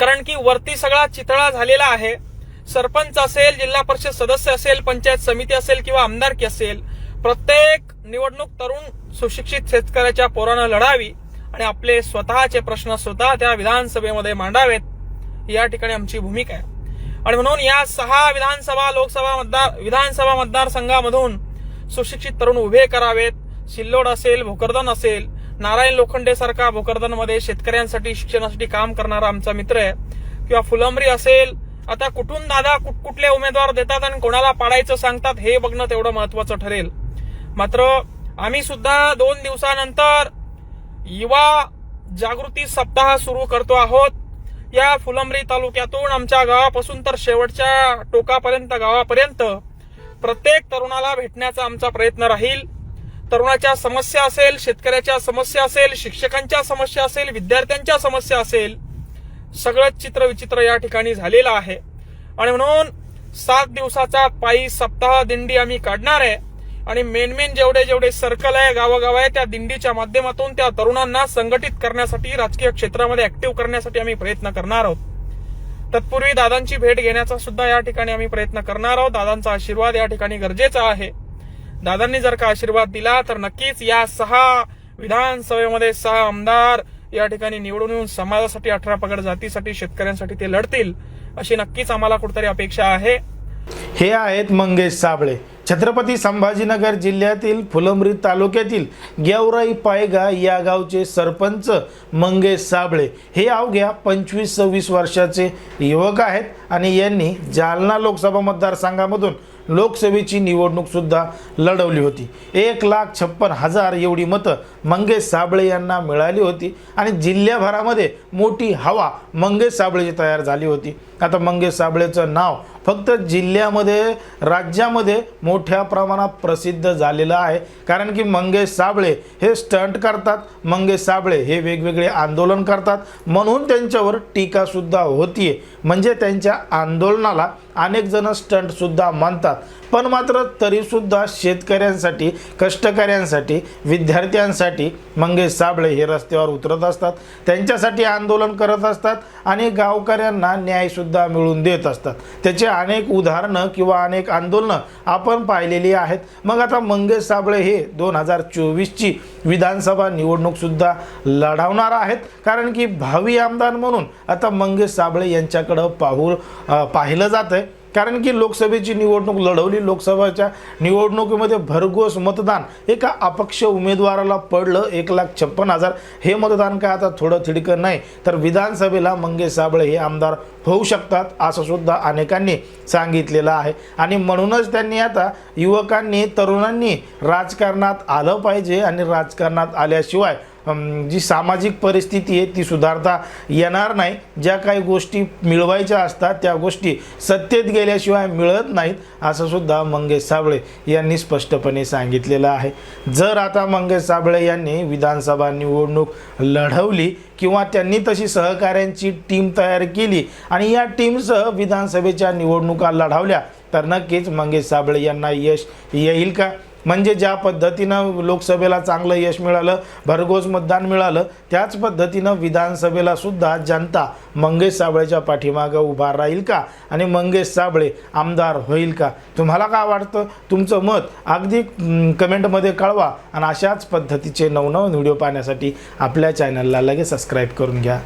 कारण की वरती सगळा चितळा झालेला आहे. सरपंच असेल जिल्हा परिषद सदस्य असेल पंचायत समिती असेल किंवा आमदारकी असेल प्रत्येक निवडणूक तरुण सुशिक्षित शेतकऱ्याच्या पोरानं लढावी आणि आपले स्वतःचे प्रश्न स्वतः त्या विधानसभेमध्ये मांडावेत या ठिकाणी आमची भूमिका आहे. आणि म्हणून या सहा विधानसभा लोकसभा मतदार विधानसभा मतदारसंघामधून सुशिक्षित तरुण उभे करावेत. सिल्लोड असेल भोकरदन असेल नारायण लोखंडे सारखा भोकरदनमध्ये शेतकऱ्यांसाठी शिक्षणासाठी काम करणारा आमचा मित्र आहे. किंवा फुलंबरी असेल आता कुठून दादा कुठले उमेदवार देतात आणि कोणाला पाडायचं सांगतात हे बघणं तेवढं महत्वाचं ठरेल. मात्र आम्ही सुद्धा दोन दिवसानंतर युवा जागृती सप्ताह सुरू करतो आहोत. या फुलंबरी तालुक्यातून आमच्या गावापासून तर शेवटच्या टोकापर्यंत गावापर्यंत प्रत्येक तरुणाला भेटण्याचा आमचा प्रयत्न राहील. तरुणाच्या समस्या असेल शेतकऱ्याच्या समस्या असेल शिक्षकांच्या समस्या असेल विद्यार्थ्यांच्या समस्या असेल सगळंच चित्र विचित्र या ठिकाणी झालेलं आहे. आणि म्हणून सात दिवसाचा पायी सप्ताह दिंडी आम्ही काढणार आहे. आणि मेन मेन जेवढे जेवढे सर्कल आहे गावोगाव आहे त्या दिंडीच्या माध्यमातून त्या तरुणांना संघटित करण्यासाठी राजकीय क्षेत्रामध्ये ऍक्टिव्ह करण्यासाठी आम्ही प्रयत्न करणार आहोत. तत्पूर्वी दादांची भेट घेण्याचा सुद्धा या ठिकाणी आम्ही प्रयत्न करणार आहोत. दादांचा आशीर्वाद या ठिकाणी गरजेचा आहे. दादांनी जर का आशीर्वाद दिला तर नक्कीच या सहा विधानसभेमध्ये सहा आमदार या ठिकाणी निवडून येऊन समाजासाठी अठरा पगड जातीसाठी शेतकऱ्यांसाठी ते लढतील अशी नक्कीच आम्हाला कुठेतरी अपेक्षा आहे. हे आहेत मंगेश साबळे. छत्रपती संभाजीनगर जिल्ह्यातील फुलंब्री तालुक्यातील गेवराई पायगा या गावचे सरपंच मंगेश साबळे. हे अवघ्या पंचवीस सव्वीस वर्षाचे युवक आहेत आणि यांनी जालना लोकसभा मतदारसंघामधून लोकसभेची निवडणूकसुद्धा लढवली होती. एक लाख छप्पन हजार एवढी मतं मंगेश साबळे यांना मिळाली होती आणि जिल्ह्याभरामध्ये मोठी हवा मंगेश साबळेची तयार झाली होती. आता मंगेश साबळेचं नाव फक्त जिल्ह्यामध्ये राज्यामध्ये मोठ्या प्रमाणात प्रसिद्ध झालेलं आहे. कारण की मंगेश साबळे हे स्टंट करतात. मंगेश साबळे हे वेगवेगळे आंदोलन करतात. म्हणून त्यांच्यावर टीकासुद्धा होतीये. म्हणजे त्यांच्या आंदोलनाला अनेक जण स्टंटसुद्धा मानतात. पण मात्र तरीसुद्धा शेतकऱ्यांसाठी कष्टकऱ्यांसाठी विद्यार्थ्यांसाठी मंगेश साबळे हे रस्त्यावर उतरत असतात. त्यांच्यासाठी आंदोलन करत असतात आणि गावकऱ्यांना न्यायसुद्धा मिळवून देत असतात. त्याचे अनेक उदाहरणं किंवा अनेक आंदोलनं आपण पाहिलेली आहेत. मग आता मंगेश साबळे हे दोन हजार चोवीसची विधानसभा निवडणूकसुद्धा लढवणार आहेत. कारण की भावी आमदार म्हणून आता मंगेश साबळे यांच्याकडं पाहू पाहिलं जातं आहे कारण की लोकसभेची निवडणूक लढवली लोकसभेच्या निवडणुकीमध्ये भरघोस मतदान एका अपक्ष उमेदवाराला पडलं एक लाख छप्पन हजार. हे मतदान काय आता थोडं थिडकं नाही तर विधानसभेला मंगेश साबळे हे आमदार होऊ शकतात असं सुद्धा अनेकांनी सांगितलेलं आहे. आणि म्हणूनच त्यांनी आता युवकांनी तरुणांनी राजकारणात आलं पाहिजे आणि राजकारणात आल्याशिवाय जी सामाजिक परिस्थिती आहे ती सुधारता येणार नाही. ज्या काही गोष्टी मिळवायच्या असतात त्या गोष्टी सत्तेत गेल्याशिवाय मिळत नाहीत असं सुद्धा मंगेश साबळे यांनी स्पष्टपणे सांगितलेलं आहे. जर आता मंगेश साबळे यांनी विधानसभा निवडणूक लढवली किंवा त्यांनी तशी सहकाऱ्यांची टीम तयार केली आणि या टीमसह विधानसभेच्या निवडणुका लढवल्या तर नक्कीच मंगेश साबळे यांना यश येईल का? म्हणजे ज्या पद्धतीनं लोकसभेला चांगलं यश मिळालं भरघोस मतदान मिळालं त्याच पद्धतीनं विधानसभेला सुद्धा जनता मंगेश साबळेच्या पाठीमागं उभा राहील का? आणि मंगेश साबळे आमदार होईल का? तुम्हाला काय वाटतं? तुमचं मत अगदी कमेंटमध्ये कळवा. आणि अशाच पद्धतीचे नवनव व्हिडिओ पाहण्यासाठी आपल्या चॅनलला लगेच सबस्क्राईब करून घ्या.